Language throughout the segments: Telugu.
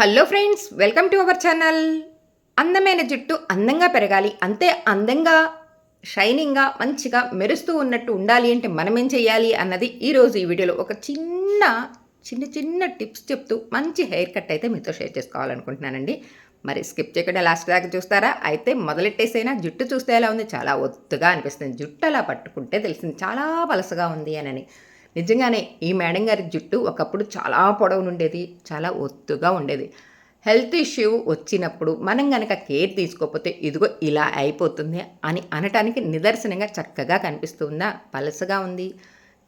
Hello friends welcome to our channel. అందమైన జుట్టు అందంగా పెరగాలి అంతే అందంగా షైనింగ్గా మంచిగా మెరుస్తూ ఉన్నట్టు ఉండాలి అంటే మనం ఏం చేయాలి అన్నది ఈరోజు ఈ వీడియోలో ఒక చిన్న చిన్న చిన్న టిప్స్ చెప్తూ మంచి హెయిర్ కట్ అయితే మీతో షేర్ చేసుకోవాలనుకుంటున్నానండి. మరి స్కిప్ చేయకుండా లాస్ట్ దాకా చూస్తారా? అయితే మొదలెట్టేసైనా జుట్టు చూస్తే ఎలా ఉంది? చాలా ఒత్తుగా అనిపిస్తుంది. జుట్టు అలా పట్టుకుంటే తెలిసింది. చాలా పలసగా ఉంది అని నిజంగానే ఈ మేడం గారి జుట్టు ఒకప్పుడు చాలా పొడవు ఉండేది చాలా ఒత్తుగా ఉండేది. హెల్త్ ఇష్యూ వచ్చినప్పుడు మనం కనుక కేర్ తీసుకోకపోతే ఇదిగో ఇలా అయిపోతుంది అని అనటానికి నిదర్శనంగా చక్కగా కనిపిస్తుందా పలసగా ఉంది.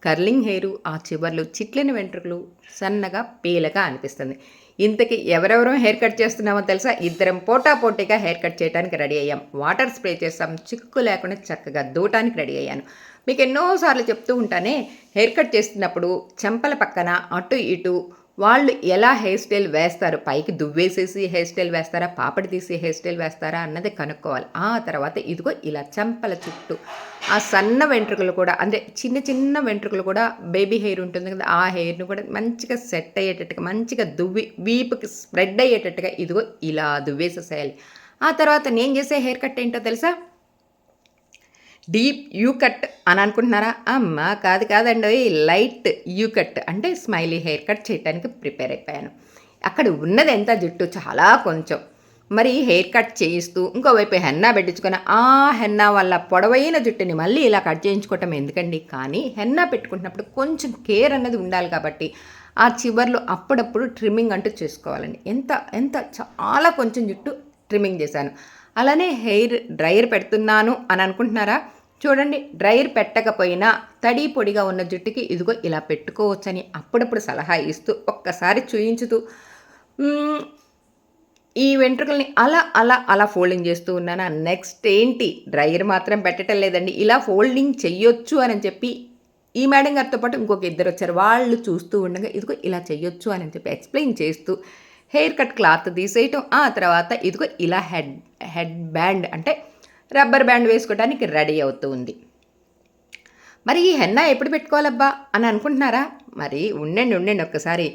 కర్లింగ్ హెయిర్ ఆ చివర్లు చిట్లిన వెంట్రుకలు సన్నగా పీలగా అనిపిస్తుంది. ఇంతకీ ఎవరెవరం హెయిర్ కట్ చేస్తున్నామో తెలుసా? ఇద్దరం పోటా పోటీగా హెయిర్ కట్ చేయడానికి రెడీ అయ్యాం. వాటర్ స్ప్రే చేస్తాం చిక్కు లేకుండా చక్కగా దూటానికి రెడీ అయ్యాను. మీకు ఎన్నోసార్లు చెప్తూ ఉంటానే హెయిర్ కట్ చేస్తున్నప్పుడు చెంపల పక్కన అటు ఇటు వాళ్ళు ఎలా హెయిర్ స్టైల్ వేస్తారు? పైకి దువ్వేసేసి హెయిర్ స్టైల్ వేస్తారా? పాపడి తీసి హెయిర్ స్టైల్ వేస్తారా? అన్నది కనుక్కోవాలి. ఆ తర్వాత ఇదిగో ఇలా చెంపల చుట్టూ ఆ సన్న వెంట్రుకలు కూడా అంటే చిన్న చిన్న వెంట్రుకలు కూడా బేబీ హెయిర్ ఉంటుంది కదా ఆ హెయిర్ని కూడా మంచిగా సెట్ అయ్యేటట్టుగా మంచిగా దువ్వి వీపుకి స్ప్రెడ్ అయ్యేటట్టుగా ఇదిగో ఇలా దువ్వేసేసేయాలి. ఆ తర్వాత నేను చేసే హెయిర్ కట్ ఏంటో తెలుసా? డీప్ యూ కట్ అని అనుకుంటున్నారా? అమ్మ కాదు కాదండి లైట్ యూ కట్ అంటే స్మైలీ హెయిర్ కట్ చేయడానికి ప్రిపేర్ అయిపోయాను. అక్కడ ఉన్నది ఎంత? జుట్టు చాలా కొంచెం. మరి హెయిర్ కట్ చేయిస్తూ ఇంకోవైపు హెన్నా పెట్టించుకొని ఆ హెన్నా వల్ల పొడవైన జుట్టుని మళ్ళీ ఇలా కట్ చేయించుకోవటం ఎందుకండి? కానీ హెన్నా పెట్టుకుంటున్నప్పుడు కొంచెం కేర్ అన్నది ఉండాలి కాబట్టి ఆ చివర్లో అప్పుడప్పుడు ట్రిమ్మింగ్ అంటూ చేసుకోవాలండి. ఎంత ఎంత చాలా కొంచెం జుట్టు ట్రిమ్మింగ్ చేశాను. అలానే హెయిర్ డ్రైయర్ పెడుతున్నాను అని అనుకుంటున్నారా? చూడండి డ్రైయర్ పెట్టకపోయినా తడి పొడిగా ఉన్న జుట్టుకి ఇదిగో ఇలా పెట్టుకోవచ్చని అప్పుడప్పుడు సలహా ఇస్తూ ఒక్కసారి చూయించుతూ ఈ వెంట్రుకల్ని అలా అలా అలా ఫోల్డింగ్ చేస్తూ ఉన్నాను? నెక్స్ట్ ఏంటి? డ్రైయర్ మాత్రం పెట్టడం లేదండి. ఇలా ఫోల్డింగ్ చెయ్యొచ్చు అని చెప్పి ఈ మేడం గారితో పాటు ఇంకొక ఇద్దరు వచ్చారు. వాళ్ళు చూస్తూ ఉండగా ఇదిగో ఇలా చెయ్యొచ్చు అని చెప్పి ఎక్స్ప్లెయిన్ చేస్తూ హెయిర్ కట్ క్లాత్ తీసేయటం. ఆ తర్వాత ఇదిగో ఇలా హెడ్ హెడ్ బ్యాండ్ అంటే రబ్బర్ బ్యాండ్ వేసుకోవడానికి రెడీ అవుతూ ఉంది. మరి ఈ హెన్నా ఎప్పుడు పెట్టుకోవాలబ్బా అని అనుకుంటున్నారా? మరి ఉండండి ఉండండి ఒక్కసారి.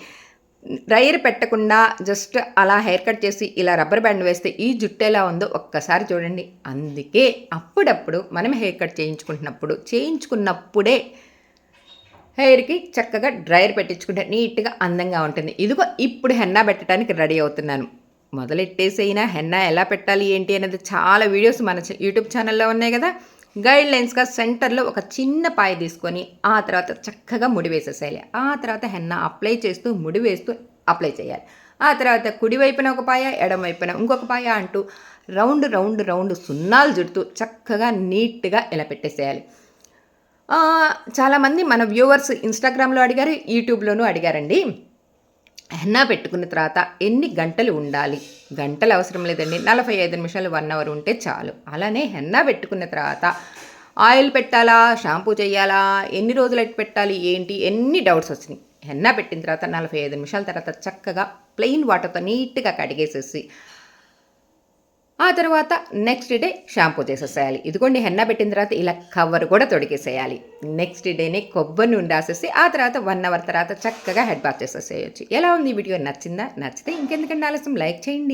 డ్రైయర్ పెట్టకుండా జస్ట్ అలా హెయిర్ కట్ చేసి ఇలా రబ్బర్ బ్యాండ్ వేస్తే ఈ జుట్టు ఎలా ఉందో ఒక్కసారి చూడండి. అందుకే అప్పుడప్పుడు మనం హెయిర్ కట్ చేయించుకుంటున్నప్పుడు చేయించుకున్నప్పుడే హెయిర్కి చక్కగా డ్రైయర్ పెట్టించుకుంటే నీట్గా అందంగా ఉంటుంది. ఇదిగో ఇప్పుడు హెన్నా పెట్టడానికి రెడీ అవుతున్నాను. మొదలెట్టేసైనా హెన్నా ఎలా పెట్టాలి ఏంటి అనేది చాలా వీడియోస్ మన యూట్యూబ్ ఛానల్లో ఉన్నాయి కదా. గైడ్ లైన్స్గా సెంటర్లో ఒక చిన్న పాయ తీసుకొని ఆ తర్వాత చక్కగా ముడి వేసేసేయాలి. ఆ తర్వాత హెన్నా అప్లై చేస్తూ ముడి వేస్తూ అప్లై చేయాలి. ఆ తర్వాత కుడివైపున ఒక పాయ ఎడం వైపున ఇంకొక పాయ అంటూ రౌండ్ రౌండ్ రౌండ్ సున్నాలు జుడుతూ చక్కగా నీట్గా ఇలా పెట్టేసేయాలి. చాలామంది మన వ్యూవర్స్ ఇన్స్టాగ్రామ్లో అడిగారు యూట్యూబ్లోనూ అడిగారండి. హెన్నా పెట్టుకున్న తర్వాత ఎన్ని గంటలు ఉండాలి? గంటలు అవసరం లేదండి. నలభై ఐదు నిమిషాలు వన్ అవర్ ఉంటే చాలు. అలానే హెన్నా పెట్టుకున్న తర్వాత ఆయిల్ పెట్టాలా? షాంపూ చేయాలా? ఎన్ని రోజులు పెట్టాలి? ఏంటి? ఎన్ని డౌట్స్ వచ్చినాయి. హెన్నా పెట్టిన తర్వాత నలభై ఐదు నిమిషాల తర్వాత చక్కగా ప్లెయిన్ వాటర్తో నీట్గా కడిగేసేసి ఆ తర్వాత నెక్స్ట్ డే షాంపూ చేసేసేయాలి ఇదిగోండి హెన్న పెట్టిన తర్వాత ఇలా కవర్ కూడా తొడిగేసేయాలి. నెక్స్ట్ డేనే కొబ్బరి నూనె రాసేసి ఆ తర్వాత వన్ అవర్ తర్వాత చక్కగా హెడ్ బాత్ చేసేసేయచ్చు. ఎలా ఉంది ఈ వీడియో? నచ్చిందా? నచ్చితే ఇంకెందుకంటే ఆలస్యం? లైక్ చేయండి.